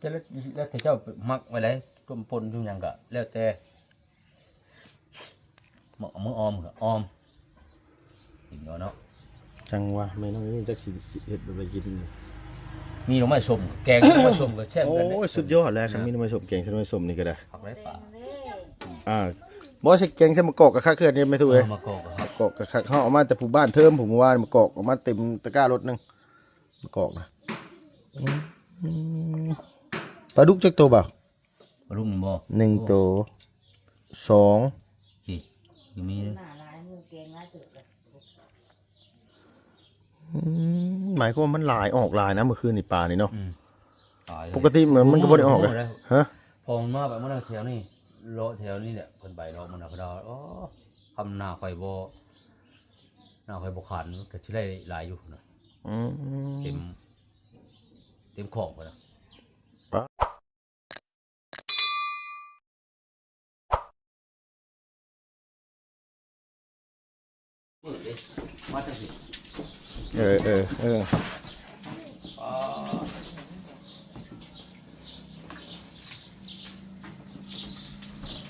จะแล้วแล้วแต่เจ้ามักไว้เลยต้มปนทุกอย่างก็แล้วแต่หมกเอามือออมก็ออมกินเนาะเนาะจังว่าแม่น้องนี่จักสิเฮ็ดไปกิน มีหน่อไม้ส้มแกงหน่อไม้ส้มก็แซ่บโอ้กันเด้ยสุดยอดแล้วครับมีน้ำมันสมแกงใส่น้ำมันสมนี่ก็ได้ผักไรป่าอ่าบ่ใช่แกงใส่มะกอกกับข้าวเคลื่อนนี่ไม่ถูกเอเลยอมากอกครับมะกอกกับข้าวเฮาเอามาแต่ผู้บ้านเทิมผมว่ามะกอกเอามาเต็มตะกร้ารถหนึงมะกอกนะอืม ปลาดุกจักตัวบ่ารุ่งบ่หนึ่งตัวสองกี่คือมีหน้าร้ายมือเก่งนะสุดเลยอืมหมายความว่ามันหลายออกหลายนะเมื่อคืนนี่ปลานี่เนาะอืมตายเลยปกติเหมือนมันก็บ่ได้ออกเลยฮะ พอมันมาแบบมันเอาแถวนี้เลาะแถวนี้แหละเพิ่นไปเลาะมันเอาไปดาวอ๋อคำหน้าไฟบ่หน้าไฟบ่ขันก็สิได้หลายอยู่นะอืมเต็ม เต็มของไปแล้ มาจังสิเออเออเออ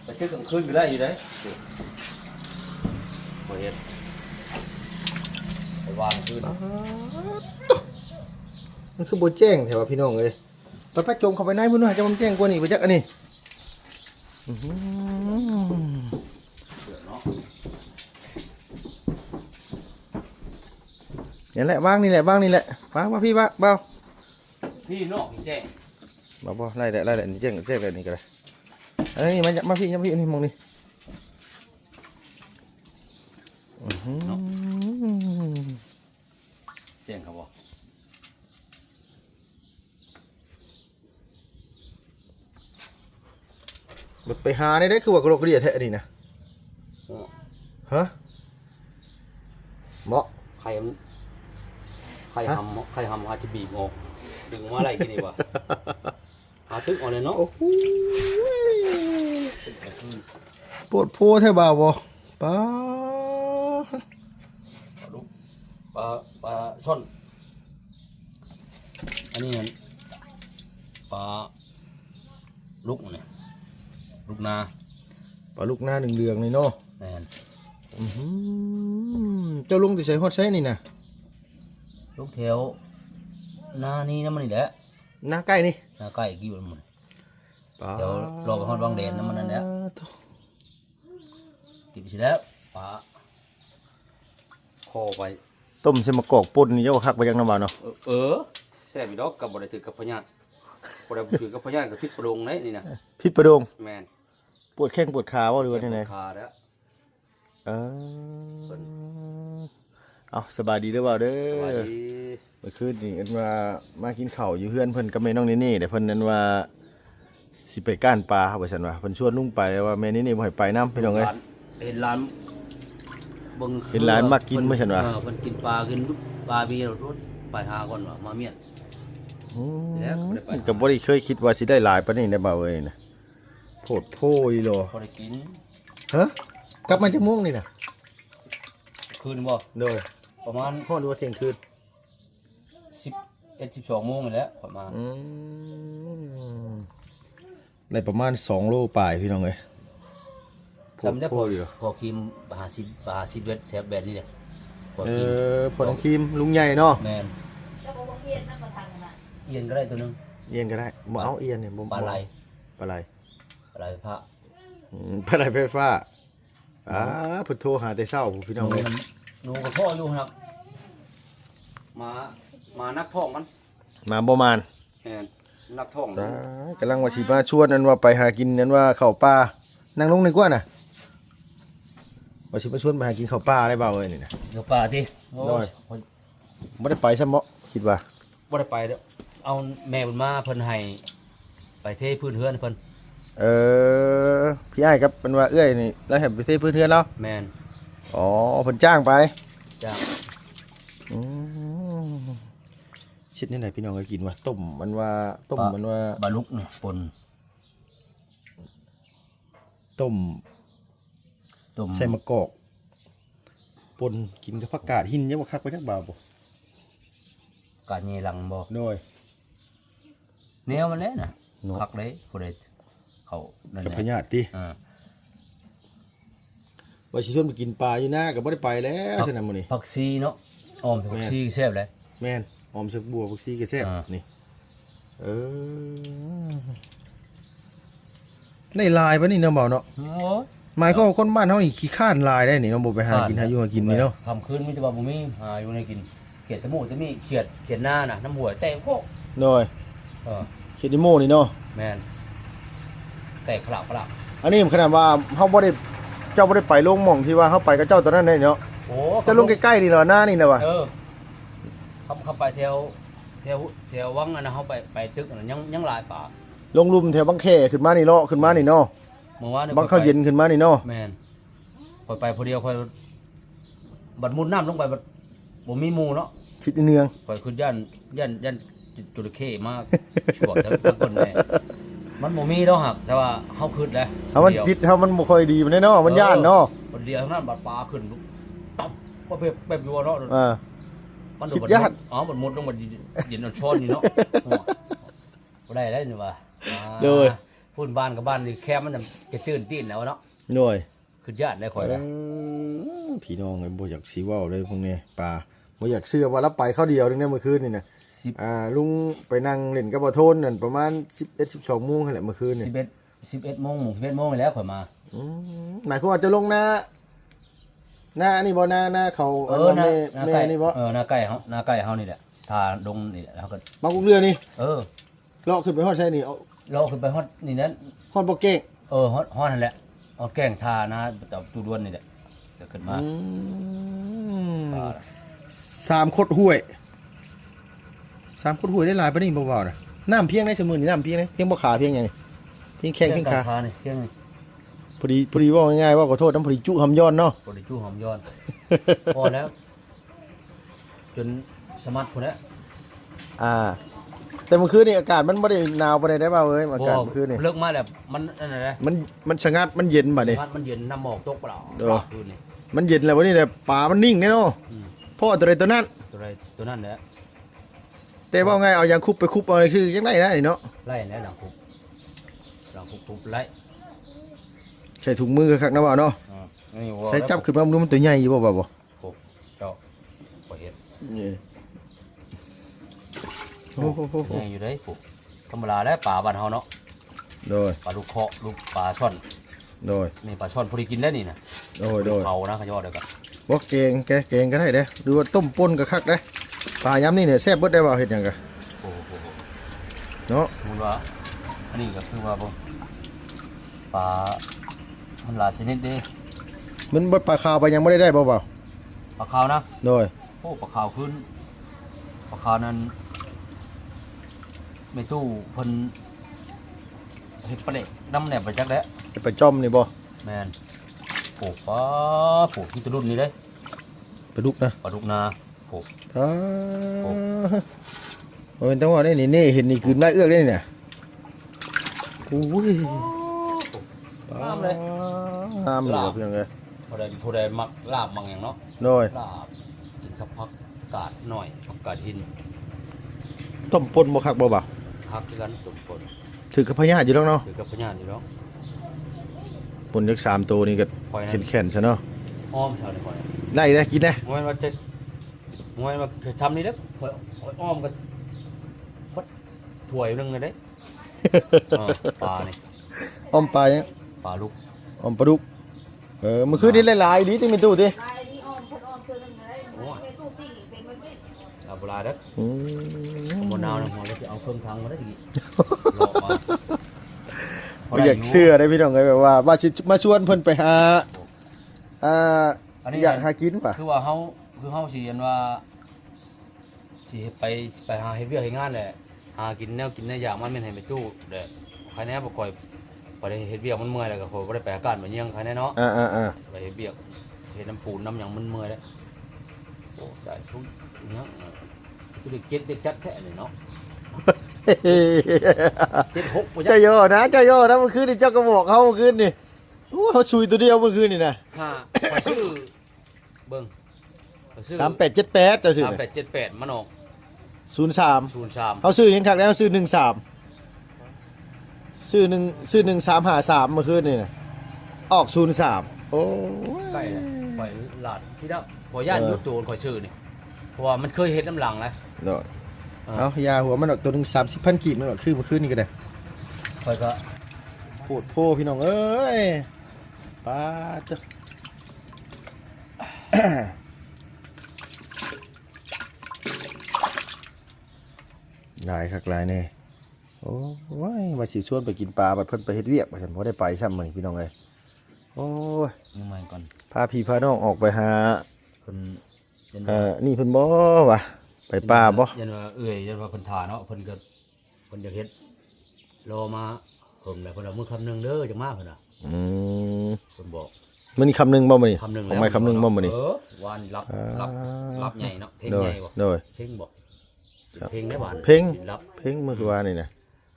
ไปเที่ยวกลางคืนก็ได้อยู่ได้บ่เฮ็ดไปวางคืนมันคือโบแจ้งแถวพี่น้องเลยไปไปจงเข้าไปในมื้อหน่อยจะมันแจ้งกว่านี่ไปจักอันนี้อื้อหือ เสือเนาะ นี่แหละว่างนี่แหละว่างนี่แหละมามาพี่ว่าเบาพี่นอกพี่แจ้งบ่บ่ไล่ได้ไล่ได้นี่แจ้งแจ้งได้นี่ก็ได้อันนี้มามาพี่มาพี่นี่มองนี่อื้อหือแจ้งเขาบ่แบบไปหาได้ได้คือว่ากระโดกกระเดียแท้นี่นะฮะเหมาะใครมัน ใครทำใครทำอาจจะบีบออกดึงมาอะไรที่นี่วะหาทึกเออกเลยเนาะโอ้โหปวดโพแท้บ่าวบ่ป้าปลาปลาช่อนอันนี้มันปลาลูกเนี่ยลูกนาปลาลูกหน้าหนึ่งเดืองนี่เนาะแมนอื้อหือเจ้าลุงที่ใส่ฮอดใส่นี่นะ ลูกแถวนานี่นะมันนี่แหละหน้าใกล้นี่นาใกล้กี่วันมันป้าเดี๋ยวรอไปฮอดวังแดนน้ำมันนั่นแหละติดไปสิแล้วปลาคอไปต้มใส่มะกอกป่นนี่เจ้าคักไปยังน้ำบ่าวเนาะเออเออแซ่บอีดอกกับบริถือกับพญานบริถือกับพญานกับพิษประดงเลยนี่นะพิษประดงแมนปวดแข้งปวดขาบ่หรือว่าที่ไหนคาแล้วเออ เอาสบายดีเด้อบ่าวเด้สวัสอดีเมื่อคืนนี่เอิ้นว่ามากินข้าวอยู่เฮือนเพิ่นกับแม่น้องนี่นี่แต่เพิ่นนั้นว่าสิไปก้านปลาครับว่าซั่นว่าเพิ่นชวนลุงไปว่าแม่นี่นี่บ่ให้ไปนํพี่น้องเอ้ยร้านเห็นร้านเบิ่งเห็นร้านมากินไม่ใช่เหรอเออมันกินปลากินปลาบีรถไปหาก่อนว่ามาเมียนอืมแล้วก็ได้ไปก็บ่ได้เคยคิดว่าสิได้หลายปานนี้ได้บ่าวเอ้ยนะโพดโพอีหลอพอได้กินฮะกลับมาจากโมงนี่น่ะคืนบ่โดย ประมาณฮอดว่าเที่ยงคืนสิบเอ็ดสิบสองโมงนี่แหละประมาณอืมได้ประมาณ2โลปลายพี่น้องเอ้ยจำได้พออยู่พอคิมบาซิบาซิเวตแซบแบนนี่แหละพอเอคิมอพอน้องครีมลุงใหญ่เนาะแมนเจ้าบอกเพียรนั่นมาทางน่ะเอียนก็ได้ตัวหนึงเอียนก็ได้บ่เอาเอียนเนี่ยบ่ปลาไหลปลาไหลปลาไหลพระอืมปลาไหลไฟฟ้าอ่าเพิ่นโทรหาแต่เช้าผู้พี่น้องเอ้ยมัน หนูกับพ่ออยู่ครับมามานักท่องมันมาบ่มานแมนนักท่องจ้ากำลังว่าสิมาชวนนั้นว่าไปหากินนั้นว่าข้าวปลานั่งลงดีกว่าน่ะว่าสิมาชวนไปหากินข้าวปลาได้เปล่าเอ้ยนี่นะเดี๋ยวป่าที่โอ้ได้ยคนบ่ได้ไปซะเหมาะคิดว่าบ่ได้ไปเด้อเอาแม่เพิ่นมาเพิ่นให้ไปเทพื้นเฮือนเพิ่นเออพี่อ้ายครับเป็นว่าเอ้ยนี่แล้วเห็นไปเทพื้นเทือนแล้วแมน อ๋อเพิ่นจ้างไปจ้าอืมชิดนี่ไหนพี่น้องก็กินว่าต้มมันว่าต้มมันว่าบาลุกเนี่ยปนต้มต้มใส่มะกอกปนกินกับผักกาดหินยังบ่คักไปจักบ่าวบ่กาดเยหลังบ่โดยแนวมันแหละน่ะเนาะคักเลยผู้ใดเขานั่นกับแหพละญาติติอ่า ว่าสิชวนไปกินปลาอยู่หน้าก็บ่ได้ไปแล้วฉะนั้นมื้อนี้ผักซีเนาะออมผักซีแซ่บเลยแม่นออมสักบัวผักซีก็แซ่บอ่านี่เออในลายปะนี่เนาะเบาเนาะโอ้ยหมายความว่าคนบ้านเฮานี่ขี้ข้านลายได้นี่เนาะบ่ไปหากินหาอยู่หากินนี่เนาะทำคืนมีแต่ว่าบ่มีหาอยู่ในกินเขียดตะหมูตะมีเขียดเขียดหน้าน่ะน้ำหัวแตกโคกโดยเออเขตนิโมนี่เนาะแม่นแตกขลับขลับอันนี้ขนาดว่าเฮาบ่ได้ เจ้าบ่ได้ไปลงหม่องที่ว่าเฮาไปกับเจ้าตอนนั้นได้เนาะโอ้จะลงใกล้ๆนี่เนาะหน้านี่นะว่ะเออคำคำไปแถวแถวแถววังอันนะเขาไปไปตึกอันนั้นยังยังหลายป่าลงลุมแถวบางแคขึ้นมานี่เนาะขึ้นมานี่เนาะเมื่อวานนี่บางข้าวเย็นขึ้นมานี่เนาะแม่นคอยไปพอเดียวคอยบัดมุดน้ำลงไปบัดบ่มีหมูเนาะคิดเนืองคอยขึ้นย่านย่านย่านจุลเข้มากช่วงทั้งทั้งคนเลย มันบ่มีดอกครับแต่ว่าเฮาขึ้นแล้วเฮามันจิตเฮามันบ่ค่อยดีมันได้เนาะมันย่านเนาะบัดเดียวเท่านั้นบัดปลาขึ้นตับก็แบบแบบอยู่เนาะอ่า มันโดสิดบบัดย่านมุดอ๋อบัดมุดลงบัดเย็นเอาช้อนนี่เนาะหัวบ่ได้แล้วนี่ว่าอ่าโดยพูดบ้านกับบ้านนี่แค่มันจะตื่นตีนแล้วเนาะหน่วยคือญาติได้คอยเอนะอพี่น้องไอ้บ่อยากสิเว้าเลยพวกนี้ปลาบ่อยากเชื่อว่ารับไปเข้าเดียวนึงเนี่ยเมื่อคืนนี่นะ สิบอ่าลุงไปนั่งเล่นกับบ่โทนนั่นประมาณ11 12โมงนั่นแหละเมื่อคืนนี่สิบเอ็ดสิบเอ็ดโมงหมู่สิบเอ็ดโมงแล้วข่อยมา อืมหมายความว่าจะลงหน้าหน้านี่บ่หน้าหน้าเขาเออันอว่านาแม่นาแม่ไก่นี่บ่เออนาไก่เฮานาไก่เฮานี่แหละทาดงนี่แหละแล้วก็ บางกุ้งเรือนี่เออ เลาะขึ้นไปฮอดใช่นี่เอาเราขึ้นไปฮอดนี่นั้นฮอดบ่เก่งเออฮอดฮอดนั่นแหละฮอดแกล้งทานะแต่ตูดวนนี่แหละเดี๋ยวขึ้นมาอืมปลาสามคดห้วย สามคดห้วยได้หลายปะนี่เบาๆนะน้ำเพียงได้เสมอนี่น้ำเพียงได้เพียงบ่ขาเพียงหยังนี่เพียงแข้งเพียงขาทานี่เที่ยงนี่พอดีพอดีว่าง่ายๆว่าขอโทษน้ำพอดีจุหำย้อนเนาะบริจูหอมย้อน พอแล้ว จนสมัครคนแล้วอ่า แต่เมื่อคืนนี่อากาศมันไม่ได้หนาวไปได้เปล่าเอ้ยอากาศเมื่อคืนนี่เลิกมาแบบมันนั่นแหละมันมันชะงัดมันเย็นบ่เนี่ยพัดมันเย็นน้ำหมอกตกเปล่าเออคืนนี่มันเย็นแล้ววันนี้แต่ป่ามันนิ่งแน่เนาะอืมพ่อตัวใดตัวนั้นตัวไรตัวนั้นแหละ แต่ว่าไงเอายางคุบไปคุบเอาคือยังไงนะนี่เนาะไล่แล้วหลังคุกหลังคุกคุกไล่ใส่ถุงมือคักๆนะว่าเนาะอ่านี่ว่าใส่จับขึ้นมาดูมันตัวใหญ่อยู่บ่บ่บ่คุกเจ้าปล่อยเห็ดนี่โอ้โหโหโหยังอยู่ได้คุกธรรมดาแล้วป่าบ้านเฮาเนาะโดยปลาลูกเคาะลูกปลาช่อนโดยนี่ปลาช่อนพอดีกินได้นี่นะโดยโดยเผานะเขาจะว่าเดี๋ยวกันว่าแกงแกแกงก็ได้เด้หรือว่าต้มป่นก็คักเด้ ปลาย้ำนี่เนี่ยแซ่บเบิดได้บ่เฮ็ดหยังกะโอ้โหเนาะมูลว่าอันนี้ก็คือว่าบ่ปลามันหลายชนิดเด้มันเบิดปลาขาวไปยังบ่ได้ได้บ่เปล่าปลาขาวนะโดยโอ้ปลาขาวขึ้นปลาขาวนั้นไม่ตู้เพิ่นเฮ็ดปลาเด็กน้ำแหนบไปจักแล้วจะไปจ้อมนี่บ่แมนปลูกปลาปลูกที่ตะรุ่นนี้เลยปลาดุกนะปลาดุกนา ปลูกอ่าโอ้ยแต่ว่านี่นี่นี่เห็นนี่คืนได้เอื้อกได้นี่เนี่ยโอ้ยงามเลยงามเลยครับพี่น้องเอ้ยผู้ใดผู้ใดมักลาบมังอย่างเนาะโดยลาบกินกับผักกาดหน่อยผักกาดหินต้มปนบ่คักบ่เปล่าผักคือกันตุ่มปนถือกับพญาอยู่แล้วเนาะถือกับพญานอยู่แล้วปนจักสามตัวนี่ก็คอยนั้นแข็งๆซะเนาะอ้อมแถวนี้คอยได้ได้กินได้มวยมาจะ มวยมาทำนี่เด้อคอยคอยอ้อมกันวัดถ้วยหนึงเลยเด้อ่าปลานี่อ้อมปลายังปลาลูกอ้อมปลาดุกเออเมื่อคืนนี้หลายๆดีติมีตู้ติลายนี้อ้อมคนอ้อมตัวนึงอะไรเป็นตู้ปิ้งอีกเป็นมันไม่ปลาโบราณเด้ออืมบนนาวนะหัวเราจะเอาเครื่องทางมาได้ดีหลอกมาบ่อยากเชื่อได้พี่น้องเอ้ยแบบว่าว่าสิมาชวนเพิ่นไปหาอ่าอันนี้อยากหากินป่ะ คือว่าเฮาคือเฮาสิเห็นว่า สิไปไปหาเฮ็ดเวียกเฮ็ดงานแหละหากินแนวกินแนวอย่างมันแม่นให้ไปตู้เด้อใครแน่บ่ก่อยบ่ได้เฮ็ดเวียกมันเมื่อยแล้วก็ขอยบ่ได้ไปอาการบ่เยี่ยงใครแน่เนาะอ่าอ่าอ่าไปเฮ็ดเวียกเฮ็ดน้ำปูนน้ำหยังมันเมื่อยแล้วโอ้ใจทุกเนาะคือได้เก็บได้จัดแท้นี่เนาะเจ็ดหกบ่จัเจ้ากย่อนะเจ้าย่อนะเมื่อคืนนี่เจ้าก็บอกเขาเมื่อคืนนี่โอ้เขาชุยตัวเดียวเมื่อคืนนี่นะห้าขอยชื่อเบิ่งข้อยชื่อสามแปดเจ็ดแปดจะซื้อสามแปดเจ็ดแปดมันออก ศูนย์สามศูนย์สามเขาซื้อยังคักแล้วเขาซื้อหนึ่งสามซื้อหนึ่งซื้อหนึ่งสามหาสามเมื่อคืนนี่นะออกศูนย์สามโอ้ยใกล้แล้วข่อยหลาดที่ดับขอย่านยุดตัวข่อยชื่อนี่เพราะว่ามันเคยเฮ็ดน้ำหลังแล้ว เนาะเอายาหัวมันออกตัวหนึ่งสามสิบพันกีบมันออกคือเมื่อคืนนี่ก็ได้ข่อยก็โพดโพพี่น้องเอ้ยป้าจ้ะ หลายคักหลายแน่โอ้ยมาสิชวนไปกินปลาบัดเพิ่นไปเฮ็ดเวียกบ่ซั่นบ่ได้ไปซ้ำมื้อนี้พี่น้องเอ้ยโอ้ยมึงใหม่ก่อนพาพี่พาน้องออกไปหาเพิ่นยันเอ่ว่าอนี่เพิ่นบ่วะไปป่าบ่ยันว่าเอ้ยยันว่าเพิ่นทาเนาะเพิ่นก็เพิ่นอยากเฮ็ดรอมาเพิ่นแล้วเพิ่นเอามือคำหนึงเด้อจังมาเพิ่นน่ะอืมเพิ่นบอกมื้อนี้คำหนึงบ่มื้อนี้คำหนึงของไม่คำหนึงบ่มื้อนี้เออวานรับอ่ารับรับใหญ่เนาะเพลงโดใหยญ่บ่โดย เพลงบ่ครับ เพลงได้หวานเพลงรับเพ่งเมื่อคือว่านี่นะ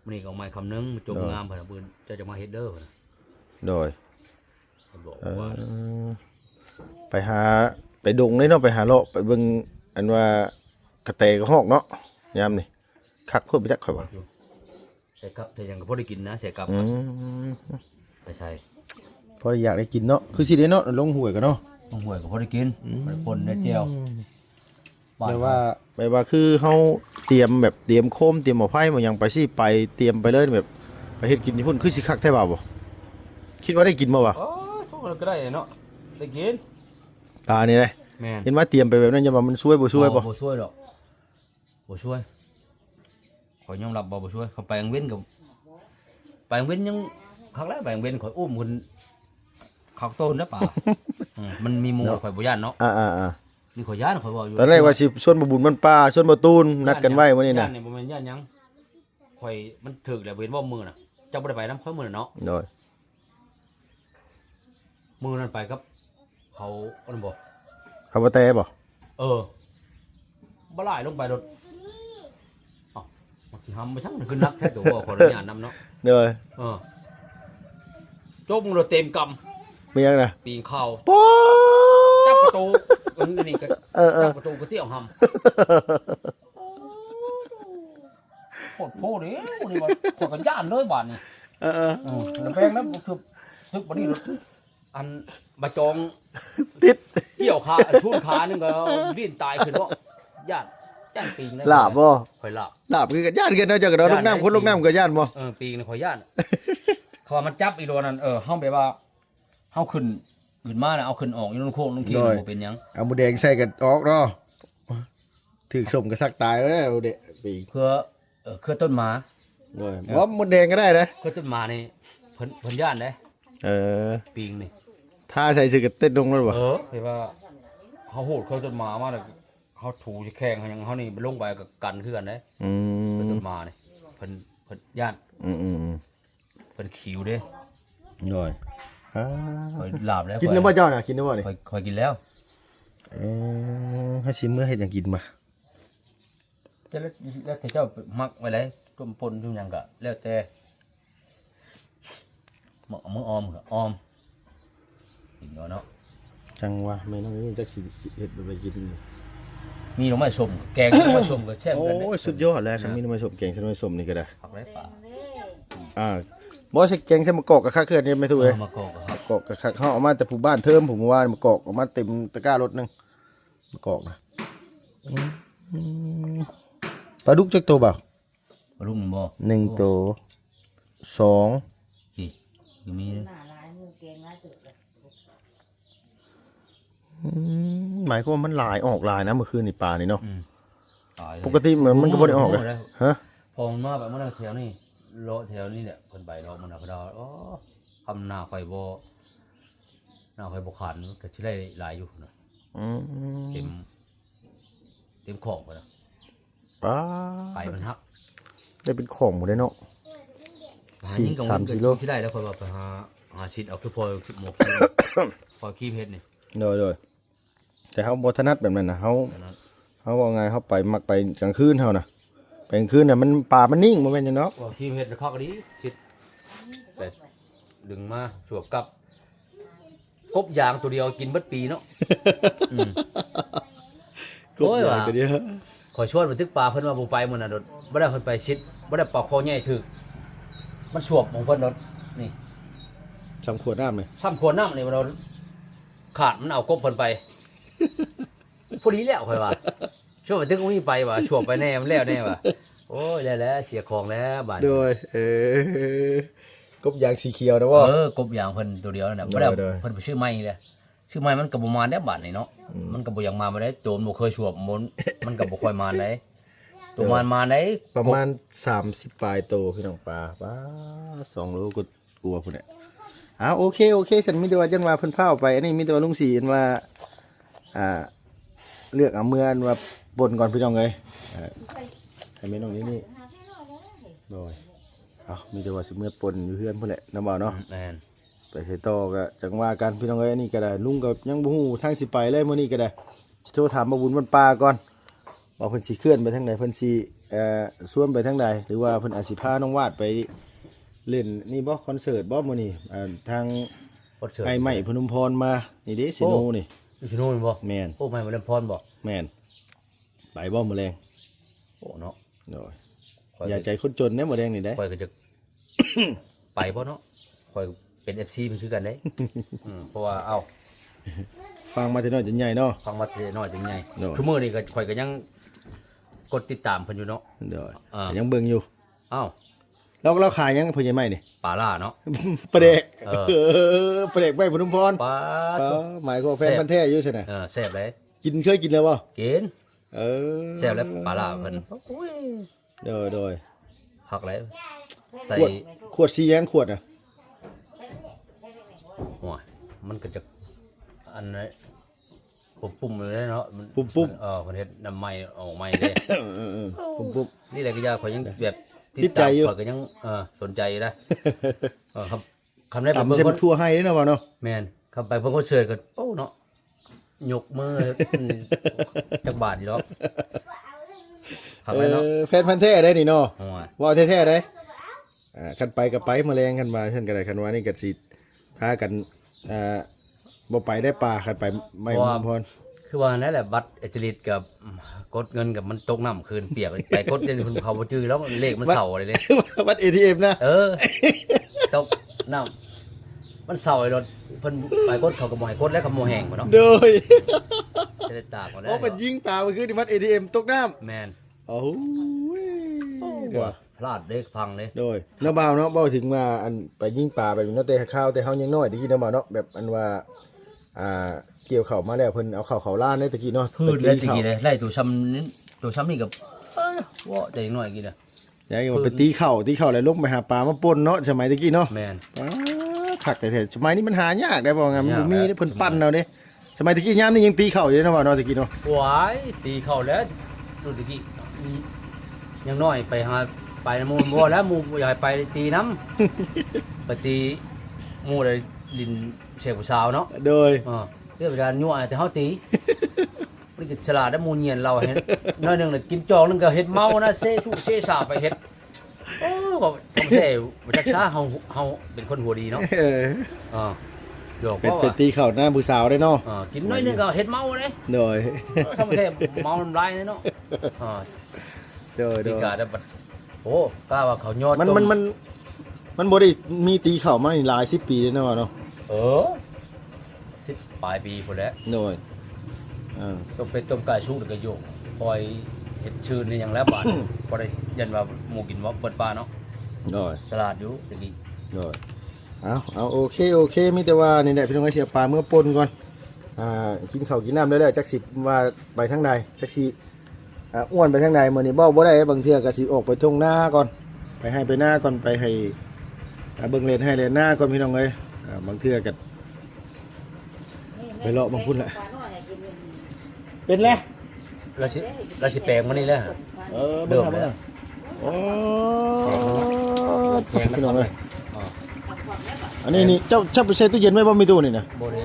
มื้อนี้ก็เอาไม้คำหนึงจมโดยงามเพิ่นน่ะเพิ่นจะจะมาเฮ็ดเด้อเพิ่นน่ะโดยเพิ่นบอกเอ่ว่าอไปหาไปดงเลยเนาะไปหาเลาะไปเบิ่งอันว่ากระแตกระหอกเนาะยามนี่คักเพิ่นไปจักข่อยว่าใส่กับแต่ยังก็พอได้กินนะใส่กับอืมไปใส่พออยากได้กินเนาะคือสิได้เนาะลงห้วยกันเนาะ ต้องห่วยก็พอได้กินบ่ได้ปนได้เจียว บ้นแปลว่าแปลว่าคือเฮาเตรียมแบบเตรียมโคมเตรียมหม้อไฟมาหยังไปสิไปเตรียมไปเลยแบบไปเฮ็ดกินที่พุ่นคือสิคักแท้บ่าบ่คิดว่าได้กินบ่วะอ๋อทุกคนก็ได้เนาะได้กินตานี่เลยแม่นเห็นว่าเตรียมไปแบบนั้นจะว่ามันช่วยบ่ช่วยบ่บ่ช่วยดอกบ่ช่วยขอยยอมรับบ่บ่ช่วยเขาไปยังเว้นกับไปยังเว้นยังครั้งแรกไปยังเว้นข่อยอุ้มคนเขาโตนนะป่าอืมมันมีหมู่ข่อยบ่ย่านเนาะอ่าอ่าอ่า นี่ข่อยย่านข่อยบอกอยู่ตอนแรกว่าสิชวนบ่บุญมันป่าชวนบ่ตูนนัดกันไว้มื้อนี้น่ะย่านนี่บ่แม่นย่านหยังข่อยมันถึกแล้วเว้นว่ามือน่ะเจ้าบ่ได้ไปนำข่อยมื้อน่ะเนาะโดยมือนั้นไปกับ เขาอันบ่คำว่าแต่บ่เออบ่หลายลงไปรถเอ้ามันสิหำไปทั้งนั้นคือนักแท้ตัวบ่ขออนุญาตนำเนาะโดยเออโจกมึงเราเต็มกมีหยังน่ะำปีนเข่าป๊อจับประตู อันนี้ก็เออเออจับประตูก็เตี้ยวหำโคตรโพดเด้วันนี้ว่าขอกันย่านเลยบาดนี่เออเออเออแล้วแพงนะคือซึกบัดนี้อันบาจองติดเกี่ยวขาช่วงขานึงก็ลิ้นตายขึ้นว่าย่านย่านปีงเลยลาบบ่ข่อยหลาบ หลาบคือกันย่านกันเนาะจักกันเนาะลงน้ำคนลงน้ำก็ย่านบ่เออปีงนี่ข่อยย่าน เขาว่ามันจับอีโดนั่นเออเฮาแบบว่าเฮาขึ้น ขึ้นมาน่ะเอาขึ้นออกอยู่นนโค้งนนเคียงบ่เป็นหยัง เอาหมูแดงใส่กันออกเนาะถึกสมก็สักตายแล้วเด้อเด็กปีกเพื่อเออเครือต้นหมาโดยบ่หมูแดงก็ได้นะเครือต้นหมานี่เพิ่นเพิ่นย่านเด้เออปีงนี่ ถ้าใส่สึกก็เต้นลงแล้วบ่เออแบบว่าเฮาโหดเครือต้นหมามาแล้วเฮาถูจะแข่งเฮาหยังเฮานี่ลงไปกับกันคือกันเด้อืเครือมต้นหมานี่เพิ่นเพิ่นย่านอืมอืมอืมเพิ่นขิวเด้โดย อ่าข่อยลาบแล้วกินได้บ่เจ้าน่ะกินได้บ่นี่ข่อยข่อยกินแล้วเออให้ชิมเมื่อเฮ็ดหยังกินมาจะแล้วแล้วแต่เจ้ามักไว้เลยต้มปนทุกอย่างก็แล้วแต่หมอมือออมก็ออมกินเนาะเนาะจังว่าแม่น้องนี่จักสิเฮ็ดบ่ไปกินมีหน่อไม้ส้มแกงหน่อไม้ส้มก็แช่บโอ้กันเด้ยสุดยอดแล้วครับมีน้ำมันสมแกงใส่น้ำมันสมนี่ก็ได้ผักไรป่าอ่า บ่ใช่แกงใส่มะกอกกับข้าวเคลื่อนนี่ไม่ถูกเลยมะกอกอะครับมะกอกกับข้าวเขาเอามาแต่ผู้บ้านเทิมผมว่ามะกอกเออกมาเต็มตะกร้ารถหนึงมะกอกนะอืมปลาดุกจักตัวเปล่าปลาลูกหนึ่งบ่หนึ่งตัวสองกี่กี่มีเลยหน้าร้ายมือเก่งนะจุดเลยอืมหมายความว่ามันหลายออกหลายนะเมื่อคืนนี่ปลานี่เนาะอืมตายเลยปกติมันมันก็บ่ได้ออกเลยฮะพอมันมาแบบมันแถวนี้ เลาะแถวนี้เนี่ยคนไปเราะมันเอาไปดาวอ๋อคำหน้าไฟบ่หน้าไฟบ่ขาดมันก็สิได้หลายอยู่นะอืมเต็ม เต็มของไปนะปลาไก่มันฮักได้เป็นของหมดเลยเนาะ สี่หายิ่งกังวสามลกิโล ที่ได้แล้วคนว่าไปหาหาชิดเอาคือพอหมกพอขี้เพชรนี่โดยโดยแต่เขาบถนัดแบบนั้นนะเขาอันนั้นเขาว่าไงเขาไปมักไปกลางคืนเขานะ ไปกลางคืนน่ะมันป่ามันนิ่งโมเมนต์เนาะพอขี้เพชรเข้ากันดีชิดไปดึงมาสวบกับ กบยางตัวเดียวกินเบิดปีเนาะ อืมโอ้ยว่ะก็เดียวขอชวนบันทึกปลาเพิ่นมาบ่ไปมื้อน่ะโดดบ่ได้เพิ่นไปชิดบ่ได้ปลาคอใหญ่ถึก มันสวบของเพิ่นรถนี่สำขวดน้ำเลยซ้ำขวดน้ำนี่เราขาดมันเอากบเพิ่นไป พอดีแล้วค่อยว่า ช่วงไปถึงตรงนี้ไปว่าช่วงไปแน่มันแล้วแน่ว่าโอ้ยแล้วแล้วเสียของแล้วบาดโดยเออกบยางสีเขียวนะว่าเออกบอย่างเพิ่นตัวเดียวนั่นน่ะบ่ได้ได้เพิ่นไปชื่อใหม่เลยชื่อใหม่มันก็บ่มาได้บาดนี่เนาะมันก็บ่อยังมาบ่ได้โจรบ่เคยชวบมนมันก็บ่ค่อยมาได้ตัวมันมาได้ประมาณ30ปลายโตพี่น้องปลาป้าสองโลก็กลัวพุ่นแหละอ้าวโอเคโอเคฉันมีแต่ว่าจังว่าเพิ่นพาเอาไปอันนี้มีแต่ว่าลุงสีอันว่าอ่าเลือกเอาเมื่ออันว่า บนก่อนพี่น้องเลยอ่าให้แม่น้องนี่นี่โดยเอามีแต่ว่าสิเมื่อปนอยู่เฮือนพุ่นแหละน้ำเบาเนาะ แม่นไปใส่ต่อก็จังว่ากันพี่น้องเอ้ยอันนี้ก็ได้ลุงก็ยังบ่ฮู้ทางสิไปเลยมื้อนี้ก็ได้สิโทรถามมาบุญมันปลาก่อนว่าเพิ่นสิเคลื่อนไปทางไหนเพิ่นสิเอ่อส่วนไปทางใดหรือว่าเพิ่นอาจสิพาน้องวาดไปเล่นนี่บ่คอนเสิร์ตบ่มื้อนี้อ่าทางบ่เชิญไอ้ไม้พนมพรมานี่เด้สิโนนี่อยู่ที่โน่นบ่แม่นโอ้ไม่มาเล่นพรบ่แม่น ไปบ่มื้อแรงโอ้เนาะโดยข่อยอย่าใจคนจนเด้มื้อแรงนี่ได้ข่อยก็จะ ไปบ่เนาะข่อยเป็น FC มันคือกันเด้ อืมเพราะว่าเอ้าฟังมาแต่น้อยจนใหญ่เนาะ ฟังมาเทน้อยถึงไงโน่ ชั่วโมงนี้ก็ข่อยก็ยังกดติดตามเพิ่นอยู่เนาะโดยอ่า ยังเบิ่งอยู่ เอ้าเราเราขายยังพ่อใหญ่ไม้นี่ปลาล่าเนาะ ประเดกเออ เออประเดกไม้พนมพรปลาเอตัวอหมายก็แฟนพันธุ์แท้อยู่ใช่ไหมเออแซ่บเลยกินเคยกินแล้วป่ะกิน เออแซ่บแล้วปลาล่าเพิ่นโดยโดยผักเลยใส่ขวดขวดซีแยงขวดอะหัวมันก็จะอันนั้นปุ่มๆเลยเนาะมันปุ๊บปุ๊บเออเพิ่นเฮ็ดน้ำไหม้ออกไหม้เด้เออเออเออปุ๊บปุ๊บนี่แหละก็ยาข่อยยังแบบติดใจอยู่ข่อยก็ยังเออสนใจได้เออครับคำได้ไปต่ำเบิ่งเส้นคนทั่วให้ด้วยนะวะเนาะแม่นคำไปเพิ่นคนเสิร์ชก็โอ้เนาะ ยกมืออืมจักบาทอยู่เนาะครับเอไปเนาะอแฟนพันธุ์แท้ได้นี่เนาะหัวว่าแท้ๆได้อ่าคันไปกับไปแมาแรงคันมาเช่นกันได้คันว่านี่ก็สิพากันอ่าบ่ไปได้ปลาคันไปไม่พนพรคือว่านั่นแหละบัตรเอจลิตกับกดเงินกับมันตกน้ำคืนเปียกไปกดเดี๋ยวนี้เพิ่นเขาบ่จื้อแล้วเลขมันเศร้าอะไรเลยวัด ATM นะ เออตกน้ำ มันเศร้าไอ้รถเพิ่นไปกดเขาก็บ่ให้กดแล้วก็บ่แห้งบ่เนาะโดยจะได้ตากมาได้โอ้เป็นยิงปลาเมื่อคืนที่วัด ATM ตกน้ำแม่นโอ้ยเดี๋ยวว่าพลาดเด้พังเด้โดยเนาะบ่าวเนาะบ่ถึงว่าอันไปยิงปลาไปเนาะแต่ข้าวแต่เฮายังน้อยตะกี้เนาะบ่าวเนาะแบบอันว่าอ่าเกี่ยวเข้าวมาแล้วเพิ่นเอาเข้าวเขาล้านได้ตะกี้เนาะพืชเลยตะข้าวกี้เลยไล่ตัวซ้ำนี้ตัวซ้ำนี่กับเอ้ยว่าแต่ยังน้อยกี่น่ะยายก็ว่าไปตีเข่าตีเข่าแล้วลงไปหาปลามาป่นเนาะสมัยตะกี้เนาะแม่นอ้า คักแต่ๆสมัยนี้มันหายากได้บ่ไงมันบ่มียากได้เพิ่นปั้นเอาเด้สมัยตะกี้ยามนี่ยังตีเข่าอยู่เนาะบ่าวเนาะตะกี้เนาะหวายตีเข้าแล้วดูตะกี้อืมยังน้อยไปหาไปน้ำหมูบ่แล้วหมูอยากให้ไปตีน้ำไปตีหมูเลยลินเชฟผู้สาวเนาะโดย อ่าเรื่องการยั่วแต่เฮาตีมันก็ฉลาดได้หมูเงียนเราเห็นน้อยหนึงน่ะกินจองหนึงก็เฮ็ดเมานะเซชุเซสาไปเฮ็ด โอ้ก็บ่ใช่บ่จักษาเฮาเฮาเป็นคนหัวดีเนาะเอออ่าเดี๋ยวเป็นก็เป็นว่าตีเข่าหน้าผู้สาวได้เนาะอ่ากินน้อยหนึงก็เฮ็ดเมาเลยโดยทำไมใช่เมาน้ำลายเลยเนาะอ่าโดยโดดียกาได้บัดโอ้กล้าว่าเขายอดมันต้มันมันมันบ่ได้มีตีเข่ามานี่หลาย10ปีแล้วเนาะบ่าวเนาะเออสิบปลายปีพุ่นแหล้วโดยอ่า ต้มเป็ดต้มไก่ชุกแล้วก็โยกคอยเฮ็ดชื่นนี่ยังแล้วบาดบ่ได้ยันว่าหมู่กินว่าเปิดปลาเนาะ โดยสลัดอยู่ตะกี้โดยเอาเอาโอเคโอเคมีแต่ว่านี่แหละพี่น้องไอ้เสียปลาเมื่อปนก่อนอ่ากินข้าวกินน้ำได้แล้วจักสิว่าไปทางใดจักสิอ่าอ้วนไปทางใดมื้อนี้บ่บ่ได้บางเทื่อก็สิออกไปทุ่งนาก่อน ไปให้ไปหน้าก่อนไปให้อ่าเบิ่งเลนให้เลนหน้าก่อนพี่น้องเอ้ยอ่าบางเทื่อก็ ไปเลาะบางพุ่นแหละ เป็นแล้วเราสิเราสิแปลงมานี่แหละเออเริ่เบิ่งมครับแล้วโอ้ แพงนะพี่น้องเอ้ยอ่าอันนี้นี่เจ้าเจ้าไปใส่ตู้เย็นไว้บ่มีตู้นี่นะบ่ได้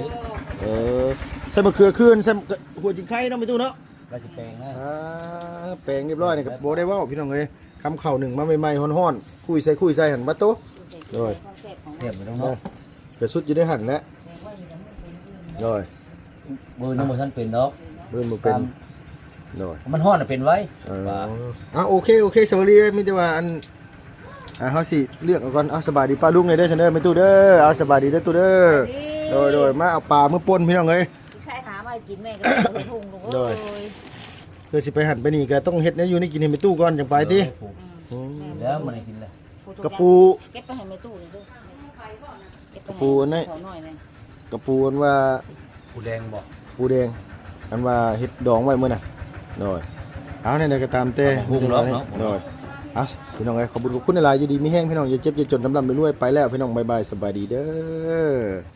เออใส่มะเขือคืนใส่หัวจิงไข่เนาะมีตู้เนาะเราสิแปลงนะอ่าแปลงเรียบร้อยนี่ก็บ่ได้ว้าพี่น้องเอ้ยคำเข่าหนึ่งมาใหม่ๆฮ้อนๆคุยใส่คุยใส่หันมาโตะโดยเรียบไปตรงเนาะเนาะกระสุดอยู่ได้หันแล้วโดยมือนึงบ่ทันเป็นดอกเบิ่นบ่เป็นตามโดยมันฮ้อนน่ะเป็นไว้อ่าโอเค โอเคสวัสดีมีแต่ว่าอัน อะเฮาสิเลือกเอาก่อนเอาสบายดีป้าลุงเลยเด้อฉันเด้อไม่ตู้เด้อเอาสบายดีเด้อตู้เด้อโดยโดยมาเอาปลามื้อป่นพี่น้องเอ้ย ใครหามากินแม่ก็เอาเห็ดหุงลูกโดเอ้ย ยคือสิไปหันไปนี่ก็ต้องเฮ็ดแนวอยู่นี่กินให้ไม่ตู้ก่อนจังไปติอืมแล้วมันได้กินเลยกระปูเก็บไปให้แม่ตู้นี่เด้อเก็บไปกระปูอันนี้ ขอหน่อยหนึงกระปูอันว่าผู้แดงบ่ปูแดง อันว่าเฮ็ดดองไว้มื้อน่ะโดยเอาเนี่ยเดี๋ยวก็ตามแต่โดยเอาพี่น้องเอ้ยขอบคุณขอบคุณหลายๆอยู่ดีมีแห้งพี่น้องอย่าเจ็บอย่าจนลำลำรวยไปแล้วพี่น้องบายบายสบายดีเด้อ